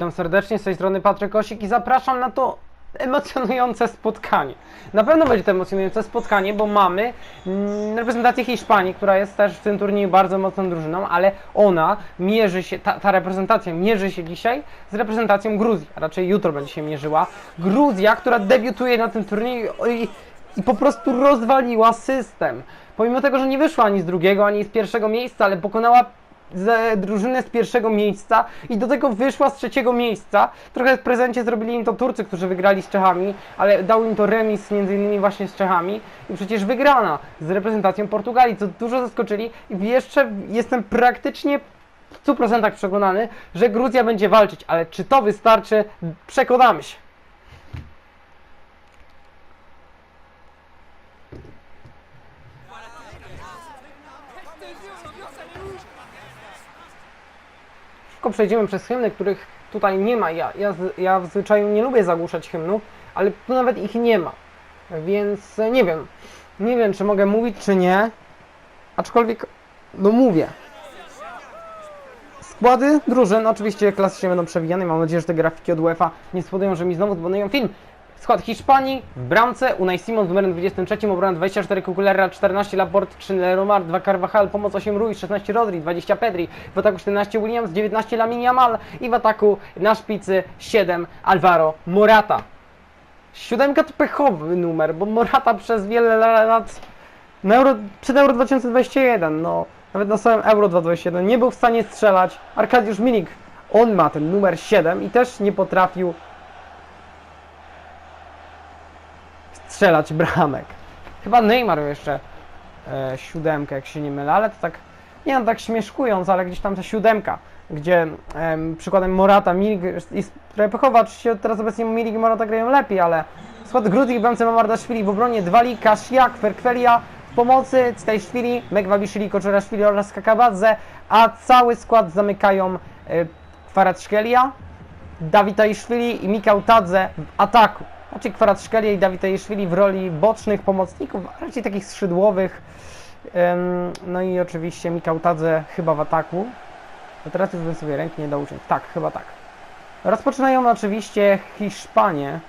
Witam serdecznie, z tej strony Patryk Osik i zapraszam na to emocjonujące spotkanie. Na pewno będzie to emocjonujące spotkanie, bo mamy mm, reprezentację Hiszpanii, która jest też w tym turnieju bardzo mocną drużyną, ale ona mierzy się, ta, ta reprezentacja mierzy się dzisiaj z reprezentacją Gruzji, a raczej jutro będzie się mierzyła. Gruzja, która debiutuje na tym turnieju i, i po prostu rozwaliła system. Pomimo tego, że nie wyszła ani z drugiego, ani z pierwszego miejsca, ale pokonała z drużynę z pierwszego miejsca i do tego wyszła z trzeciego miejsca. Trochę w prezencie zrobili im to Turcy, którzy wygrali z Czechami, ale dał im to remis między innymi właśnie z Czechami i przecież wygrana z reprezentacją Portugalii, co dużo zaskoczyli i jeszcze jestem praktycznie w 100% przekonany, że Gruzja będzie walczyć, ale czy to wystarczy? Przekonamy się. Szybko przejdziemy przez hymny, których tutaj nie ma. Ja, ja, ja w zwyczaju nie lubię zagłuszać hymnów, ale tu nawet ich nie ma. Więc e, nie wiem. Nie wiem, czy mogę mówić, czy nie. Aczkolwiek, no mówię. Składy drużyn, oczywiście klasycznie będą przewijane. Mam nadzieję, że te grafiki od UEFA nie spowodują, że mi znowu zbanują film. Skład Hiszpanii w bramce Unai Simon z numerem 23, obrona 24 Kukulera, 14 Laporte, 3 Leromar, 2 Carvajal, pomoc 8 Ruiz, 16 Rodri, 20 Pedri, w ataku 14 Williams, 19 Lamine Yamal i w ataku na szpicy 7 Alvaro Morata. Siódemka to pechowy numer, bo Morata przez wiele lat na Euro, przed Euro 2021, no nawet na samym Euro 2021 nie był w stanie strzelać. Arkadiusz Milik, on ma ten numer 7 i też nie potrafił strzelać bramek. Chyba Neymar jeszcze e, siódemkę, jak się nie mylę, ale to tak, nie no, tak śmieszkując, ale gdzieś tam ta siódemka, gdzie em, przykładem Morata, Milik jest- jest trochę pechowa, oczywiście teraz obecnie Milik i Morata grają lepiej, ale skład Gruzji w bramce Mamardaszwili w obronie Dwali, Kasiak, Ferkwelia w pomocy Ctajszwili, Megwabishvili, Koczoraszwili oraz Kakabadze, a cały skład zamykają e, Kvaratskhelia, Dawid i Mikał Tadze w ataku. Znaczy Kvaratskhelia i Dawid Iszwili w roli bocznych pomocników, raczej takich skrzydłowych. No i oczywiście Mikał Tadze chyba w ataku. A teraz już bym sobie ręki nie dał uciąć. Tak, chyba tak. Rozpoczynają oczywiście Hiszpanie.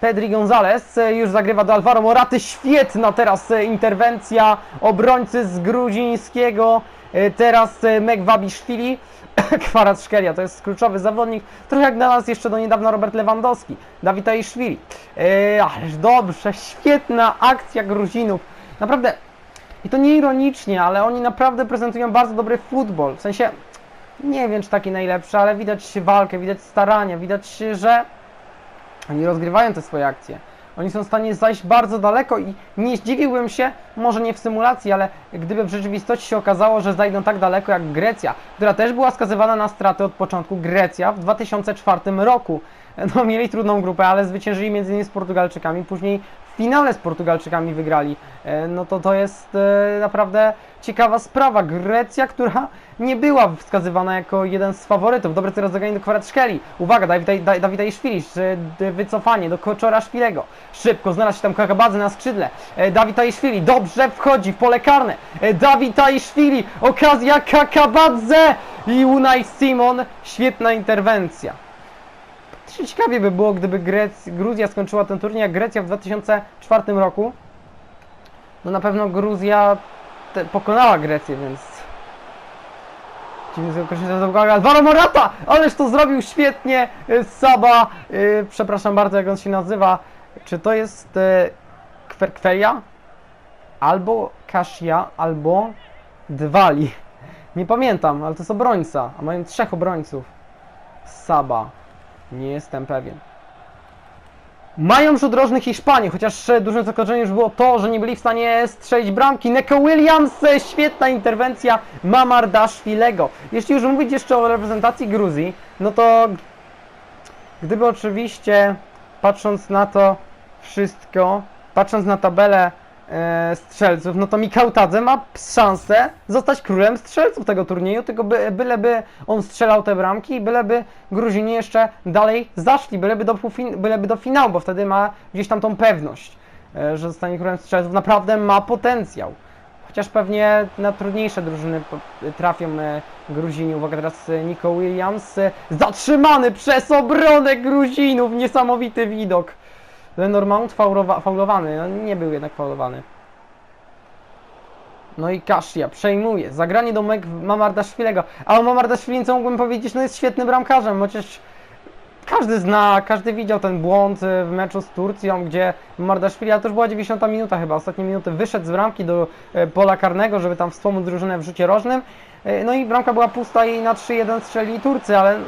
Pedri Gonzalez e, już zagrywa do Alvaro Moraty. Świetna teraz e, interwencja obrońcy z gruzińskiego. E, Teraz e, Megwabishvili. Kvaratskhelia to jest kluczowy zawodnik. Trochę jak dla nas jeszcze do niedawna Robert Lewandowski. Dawid Iszwili. E, ależ dobrze, świetna akcja Gruzinów. Naprawdę, i to nie ironicznie, ale oni naprawdę prezentują bardzo dobry futbol. W sensie, nie wiem czy taki najlepszy, ale widać walkę, widać starania, widać, że oni rozgrywają te swoje akcje. Oni są w stanie zajść bardzo daleko i nie zdziwiłbym się, może nie w symulacji, ale gdyby w rzeczywistości się okazało, że zajdą tak daleko jak Grecja, która też była skazywana na straty od początku. Grecja w 2004 roku. No, mieli trudną grupę, ale zwyciężyli m.in. z Portugalczykami, później finale z Portugalczykami wygrali. E, No to to jest e, naprawdę ciekawa sprawa. Grecja, która nie była wskazywana jako jeden z faworytów. Dobre teraz zagranie do Kvaratskhelia. Uwaga, Dawid- Da- Dawida Iszwili, wycofanie do Koczora Szpilego. Szybko znalazł się tam Kakabadze na skrzydle. E, Dawid Iszwili dobrze wchodzi w pole karne. E, Dawid Iszwili, okazja Kakabadze i Unai Simon. Świetna interwencja. Też Ciekawie by było, gdyby Grec, Gruzja skończyła ten turniej jak Grecja w 2004 roku. No na pewno Gruzja te, pokonała Grecję, więc... Dziwny określenie za uwagę. Alvaro Morata! Ależ to zrobił świetnie! y, Saba, y, przepraszam bardzo jak on się nazywa. Czy to jest y, Kwerkwelia? Albo Kasia, albo Dwali. Nie pamiętam, ale to jest obrońca, a mają trzech obrońców. Saba. Nie jestem pewien. Mają rzut rożny Hiszpanii, chociaż dużym zaskoczeniem już było to, że nie byli w stanie strzelić bramki. Neko Williams, świetna interwencja Mamardaszwilego. Jeśli już mówić jeszcze o reprezentacji Gruzji, no to gdyby oczywiście, patrząc na to wszystko, patrząc na tabelę e, strzelców, no to Mikał Tadze ma szansę zostać królem strzelców tego turnieju, tylko by, byleby on strzelał te bramki i byleby Gruzini jeszcze dalej zaszli, byleby do, byleby do finału, bo wtedy ma gdzieś tam tą pewność, e, że zostanie królem strzelców. Naprawdę ma potencjał. chociaż pewnie na trudniejsze drużyny trafią e, Gruzini. Uwaga, teraz Nico Williams zatrzymany przez obronę Gruzinów, niesamowity widok. Lenormand faulowa- faulowany, no nie był jednak faulowany. No i Kaszia przejmuje. Zagranie do Mek Mamardaszwilego. A o Mamardaszwili co mógłbym powiedzieć? No jest świetnym bramkarzem, chociaż każdy zna, każdy widział ten błąd y, w meczu z Turcją, gdzie Mamardaszwili, ale to już była 90 minuta chyba, ostatnie minuty, wyszedł z bramki do e, pola karnego, żeby tam wspomóc drużynę w rzucie rożnym. E, No i bramka była pusta i na 3-1 strzeli Turcy, ale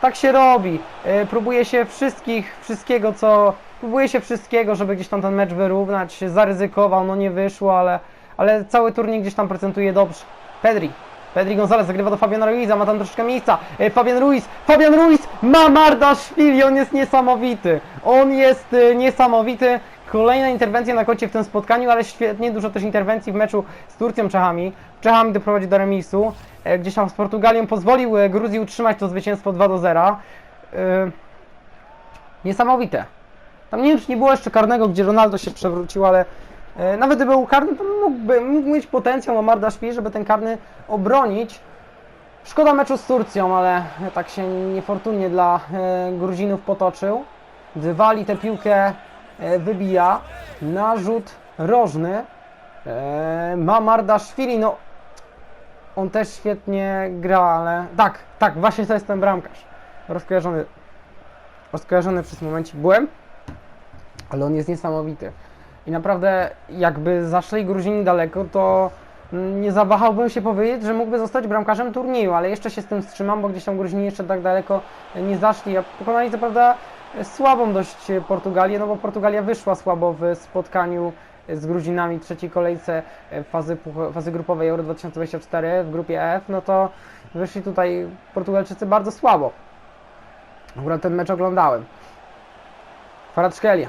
tak się robi. E, Próbuje się wszystkich, wszystkiego co... Próbuje się wszystkiego, żeby gdzieś tam ten mecz wyrównać. Zaryzykował, no nie wyszło, ale, ale cały turniej gdzieś tam procentuje dobrze. Pedri. Pedri Gonzalez zagrywa do Fabiana Ruiza, ma tam troszeczkę miejsca. E, Fabian Ruiz, Fabian Ruiz ma Mardaszwili, on jest niesamowity. On jest e, niesamowity. Kolejna interwencja na koncie w tym spotkaniu, ale świetnie, dużo też interwencji w meczu z Turcją Czechami. Czechami doprowadzi do remisu. E, Gdzieś tam z Portugalią pozwolił e, Gruzji utrzymać to zwycięstwo 2 do 0. E, Niesamowite. Tam nie nie było jeszcze karnego, gdzie Ronaldo się przewrócił, ale nawet gdyby był karny, to mógłby, mógł mieć potencjał Mamardaszwili, żeby ten karny obronić. Szkoda meczu z Turcją, ale tak się niefortunnie dla Gruzinów potoczył. Dywali tę piłkę wybija. Narzut rożny. E, Mamardaszwili, no on też świetnie gra, ale tak, tak, właśnie to jest ten bramkarz. Rozkojarzony, rozkojarzony przez momencik byłem, ale on jest niesamowity. I naprawdę, jakby zaszli Gruzini daleko, to nie zawahałbym się powiedzieć, że mógłby zostać bramkarzem turnieju, ale jeszcze się z tym wstrzymam, bo gdzieś tam Gruzini jeszcze tak daleko nie zaszli. A pokonali co prawda słabą dość Portugalię, no bo Portugalia wyszła słabo w spotkaniu z Gruzinami w trzeciej kolejce fazy, fazy grupowej Euro 2024 w grupie F, no to wyszli tutaj Portugalczycy bardzo słabo. Akurat ten mecz oglądałem. Kvaratskhelia.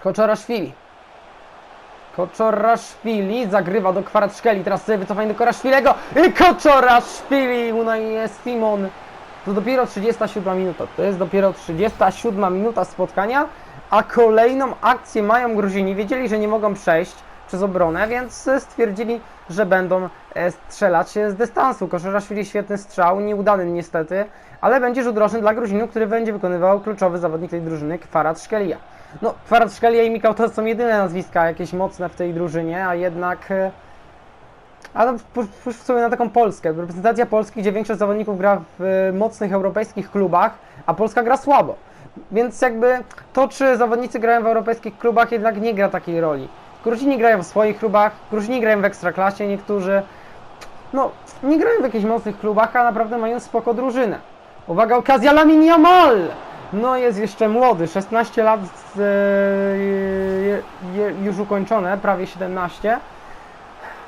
Koczoraszwili. Koczoraszwili zagrywa do Kvaratskhelia. Teraz wycofanie do Koraszwilego. I Koczoraszwili. Unai jest Simon. To dopiero 37 minuta. To jest dopiero 37 minuta spotkania, a kolejną akcję mają Gruzini. Wiedzieli, że nie mogą przejść przez obronę, więc e, stwierdzili, że będą e, strzelać z dystansu. Koszoraszwili świetny strzał, nieudany niestety, ale będzie rzut roczny dla Gruzinów, który będzie wykonywał kluczowy zawodnik tej drużyny, Kvarat Szkelia. No, Kvarat Szkelia i Mikał to są jedyne nazwiska jakieś mocne w tej drużynie, a jednak... a no, spójrz sobie na taką Polskę. Reprezentacja Polski, gdzie większość zawodników gra w e, mocnych europejskich klubach, a Polska gra słabo. Więc jakby to, czy zawodnicy grają w europejskich klubach, jednak nie gra takiej roli. Gruzini grają w swoich klubach, Gruzini grają w ekstraklasie, niektórzy. No, nie grają w jakichś mocnych klubach, a naprawdę mają spoko drużynę. Uwaga, okazja Lamin Yamal! No jest jeszcze młody, 16 lat z, e, je, je, już ukończone, prawie 17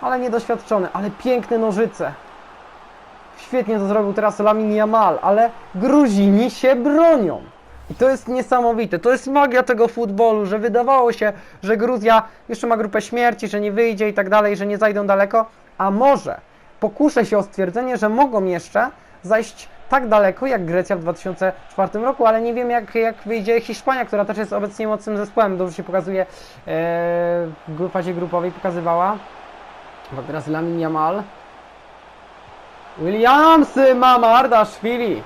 ale niedoświadczony, ale piękne nożyce. Świetnie to zrobił teraz Lamin Yamal, ale Gruzini się bronią. I to jest niesamowite. To jest magia tego futbolu, że wydawało się, że Gruzja jeszcze ma grupę śmierci, że nie wyjdzie i tak dalej, że nie zajdą daleko, a może pokuszę się o stwierdzenie, że mogą jeszcze zajść tak daleko jak Grecja w 2004 roku, ale nie wiem jak, jak wyjdzie Hiszpania, która też jest obecnie mocnym zespołem. Dobrze się pokazuje e, w fazie grupowej, pokazywała. Bo teraz Lamin Yamal. Williams ma Mardaszwili.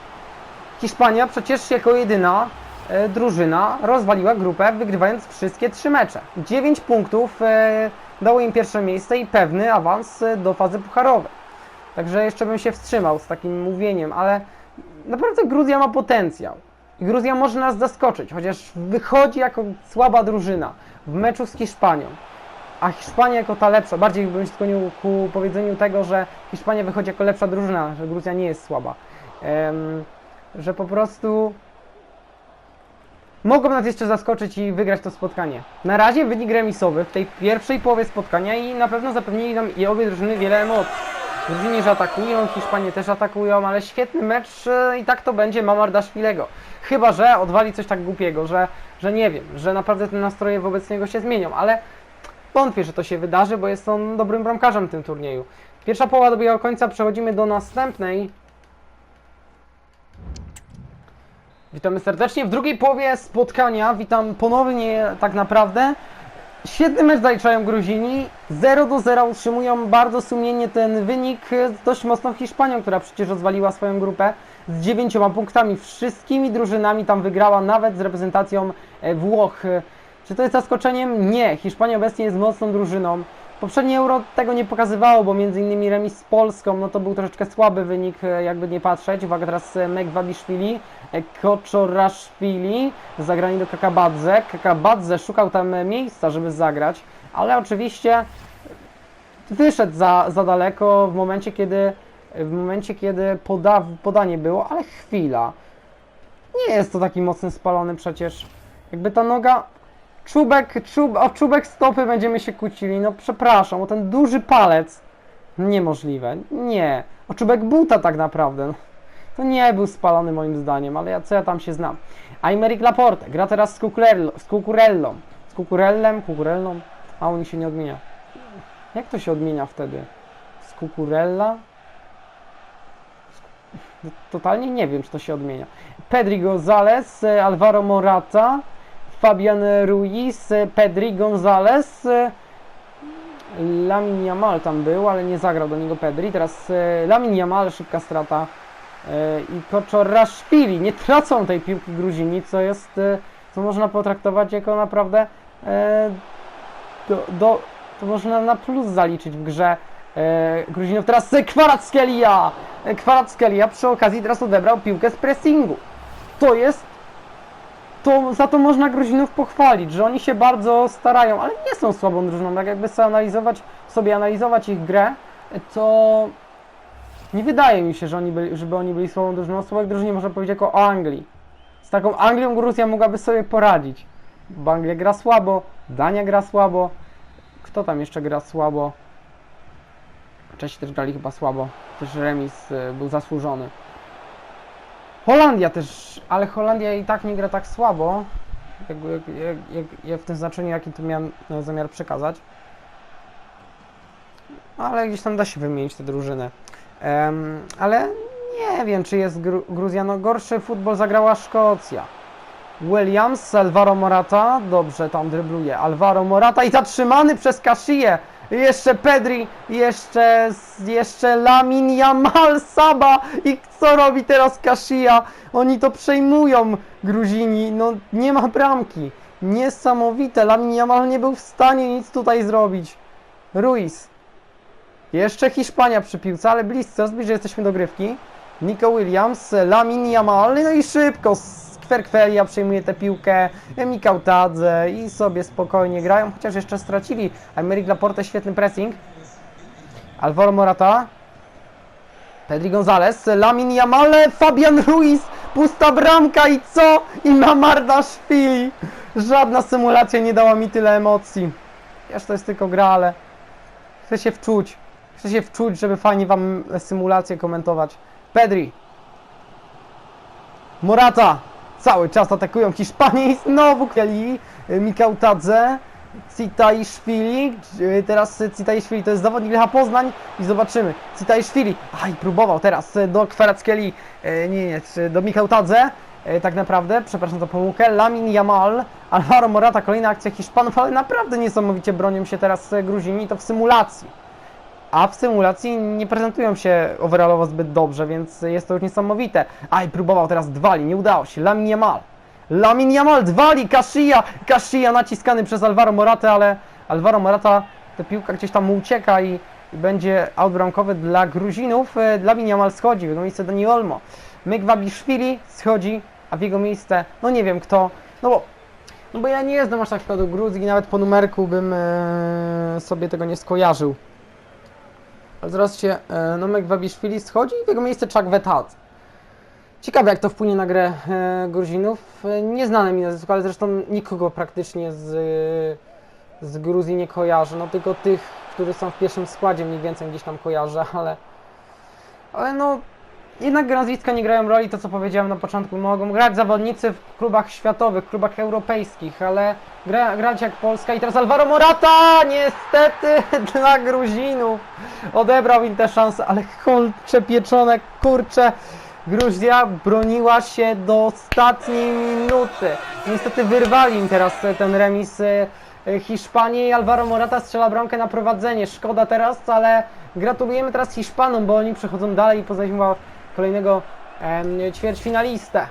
Hiszpania przecież jako jedyna e, drużyna rozwaliła grupę, wygrywając wszystkie trzy mecze. 9 punktów e, dało im pierwsze miejsce i pewny awans e, do fazy pucharowej. Także jeszcze bym się wstrzymał z takim mówieniem, ale naprawdę Gruzja ma potencjał. I Gruzja może nas zaskoczyć, chociaż wychodzi jako słaba drużyna w meczu z Hiszpanią. A Hiszpania jako ta lepsza, bardziej bym się skłonił ku powiedzeniu tego, że Hiszpania wychodzi jako lepsza drużyna, że Gruzja nie jest słaba. Em, że po prostu mogą nas jeszcze zaskoczyć i wygrać to spotkanie. Na razie wynik remisowy w tej pierwszej połowie spotkania i na pewno zapewnili nam i obie drużyny wiele emocji. Gruzini, atakują, Hiszpanie też atakują, ale świetny mecz e, i tak to będzie Mamardaszwilego. Chyba, że odwali coś tak głupiego, że, że nie wiem, że naprawdę te nastroje wobec niego się zmienią, ale Wątpię, że to się wydarzy, bo jest on dobrym bramkarzem w tym turnieju. Pierwsza połowa dobiegła końca, przechodzimy do następnej. Witamy serdecznie w drugiej połowie spotkania. Witam ponownie tak naprawdę Świetny mecz zaliczają Gruzini. 0 do 0 utrzymują bardzo sumiennie ten wynik dość mocną Hiszpanią, która przecież rozwaliła swoją grupę z dziewięcioma punktami. Wszystkimi drużynami tam wygrała, nawet z reprezentacją e, Włoch. Czy to jest zaskoczeniem? Nie. Hiszpania obecnie jest mocną drużyną. Poprzednie Euro tego nie pokazywało, bo między innymi remis z Polską, no to był troszeczkę słaby wynik, e, jakby nie patrzeć. Uwaga, teraz e, Mek Wabiszwili, e, Koczoraszwili, zagranie do Kakabadze. Kakabadze szukał tam miejsca, żeby zagrać, ale oczywiście wyszedł za, za daleko w momencie, kiedy w momencie, kiedy poda, podanie było, ale chwila. Nie jest to taki mocny spalony przecież. Jakby ta noga czubek, czub, o czubek stopy będziemy się kłócili. No przepraszam, o ten duży palec. Niemożliwe. Nie. O czubek buta tak naprawdę. No, To nie był spalony moim zdaniem, ale ja, co ja tam się znam. Aymeric Laporte gra teraz z z Cucurellą. Z Cucurellem, Cucurellą. A oni się nie odmienia. Jak to się odmienia wtedy? Z Cucurella? Z- Totalnie nie wiem, czy to się odmienia. Pedri Gonzalez, e, Alvaro Morata, Fabian Ruiz, Pedri Gonzalez, Lamin Yamal tam był, ale nie zagrał do niego Pedri. Teraz e, Lamin Yamal, szybka strata e, i Koczoraszwili. Nie tracą tej piłki Gruzini, co jest, e, co można potraktować jako naprawdę do, do, to można na plus zaliczyć w grze Gruzinów. Teraz Kwarackelia! Kwarackelia przy okazji teraz odebrał piłkę z pressingu. To jest to za to można Gruzinów pochwalić, że oni się bardzo starają, ale nie są słabą drużyną. Jak jakby sobie analizować, sobie analizować ich grę, to nie wydaje mi się, że oni byli, żeby oni byli słabą drużyną. O słabej drużynie można powiedzieć jako o Anglii. Z taką Anglią Gruzja mogłaby sobie poradzić. Bo Anglia gra słabo, Dania gra słabo. Kto tam jeszcze gra słabo? Czesi też grali chyba słabo. Też remis y, był zasłużony. Holandia też, ale Holandia i tak nie gra tak słabo, jak, jak, jak, jak, w tym znaczeniu, jakim tu miałem e, zamiar przekazać. Ale gdzieś tam da się wymienić te drużyny. Em, ale nie wiem, czy jest Gru Gruzja. No gorszy futbol zagrała Szkocja. Williams, Alvaro Morata, dobrze tam drybluje. Alvaro Morata i zatrzymany przez Jeszcze Pedri, jeszcze, jeszcze Lamin Yamal Saba i co robi teraz Kashia? Oni to przejmują Gruzini, no nie ma bramki. Niesamowite, Lamin Yamal nie był w stanie nic tutaj zrobić. Ruiz. Jeszcze Hiszpania przy piłce, ale blisko, zbliżej jesteśmy do grywki. Nico Williams, Lamin Yamal, no i szybko, Kwerkwelia przejmuje tę piłkę, Mikał Tadze i sobie spokojnie grają, chociaż jeszcze stracili. Aymeric Laporte, świetny pressing. Alvaro Morata. Pedri Gonzalez, Lamin Yamal, Fabian Ruiz, pusta bramka i co? I Mamardaszwili. Żadna symulacja nie dała mi tyle emocji. Wiesz, to jest tylko gra, ale chcę się wczuć. Chcę się wczuć, żeby fajnie wam symulację komentować. Pedri. Morata. Cały czas atakują Hiszpanię i znowu kweli Mikał Tadze. Citaiszwili, y, teraz Citaiszwili to jest zawodnik Lecha Poznań i zobaczymy. Citaiszwili, aj próbował teraz y, do Kwarackieli, y, nie, nie, do Michał Tadze, y, tak naprawdę, przepraszam za pomyłkę, Lamin Yamal, Alvaro Morata, kolejna akcja Hiszpanów, ale naprawdę niesamowicie bronią się teraz y, Gruzini, to w symulacji. A w symulacji nie prezentują się overallowo zbyt dobrze, więc jest to już niesamowite. Aj, próbował teraz Dwali, nie udało się, Lamin Yamal. Lamin Yamal, Dwali, Kashia, Kashia naciskany przez Alvaro Moratę, ale Alvaro Morata, ta piłka gdzieś tam mu ucieka i, i będzie out bramkowy dla Gruzinów. E, Lamin Yamal schodzi, w jego miejsce Dani Olmo. Myk Wabiszwili schodzi, a w jego miejsce, no nie wiem kto, no bo, no bo ja nie znam aż tak składu Gruzji, nawet po numerku bym e, sobie tego nie skojarzył. Ale zaraz się e, Nomek Wabiszwili schodzi i w jego miejsce Czak Wetat. Ciekawe jak to wpłynie na grę e, Gruzinów. E, Nieznane mi nazwisko, ale zresztą nikogo praktycznie z, e, z Gruzji nie kojarzę. No tylko tych, którzy są w pierwszym składzie mniej więcej gdzieś tam kojarzę, ale... Ale no... Jednak nazwiska nie grają roli, to co powiedziałem na początku. Mogą grać zawodnicy w klubach światowych, klubach europejskich, ale gra, grać jak Polska. I teraz Alvaro Morata! Niestety dla Gruzinów. Odebrał im tę szansę, ale kolcze pieczone, kurcze. Gruzja broniła się do ostatniej minuty. Niestety wyrwali im teraz ten remis e, e, Hiszpanii i Alvaro Morata strzela bramkę na prowadzenie. Szkoda teraz, ale gratulujemy teraz Hiszpanom, bo oni przechodzą dalej i poznaliśmy kolejnego em, ćwierćfinalistę.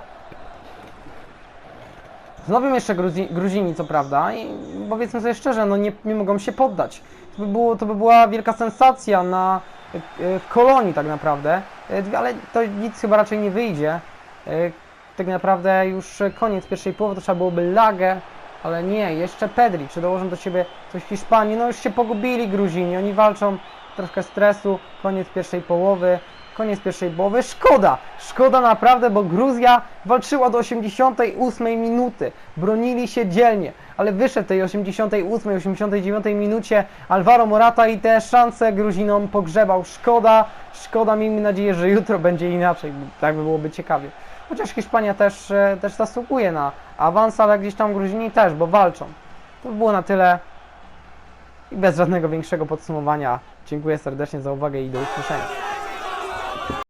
Znowu jeszcze Gruzi Gruzini, co prawda, i powiedzmy sobie szczerze, no nie, nie mogą się poddać. To by, było, to by była wielka sensacja na e, w kolonii tak naprawdę, E, ale to nic chyba raczej nie wyjdzie. E, Tak naprawdę już koniec pierwszej połowy, to trzeba byłoby Lagę, ale nie, jeszcze Pedri, czy dołożą do siebie coś Hiszpanii, no już się pogubili Gruzini, oni walczą, troszkę stresu, koniec pierwszej połowy, koniec pierwszej połowy, szkoda, szkoda naprawdę, bo Gruzja walczyła do 88 minuty, bronili się dzielnie, ale wyszedł tej 88, 89 minucie Alvaro Morata i te szanse Gruzinom pogrzebał, szkoda, szkoda, miejmy nadzieję, że jutro będzie inaczej, tak by byłoby ciekawie. Chociaż Hiszpania też, e, też zasługuje na awans, ale gdzieś tam Gruzini też, bo walczą. To by było na tyle i bez żadnego większego podsumowania. Dziękuję serdecznie za uwagę i do usłyszenia.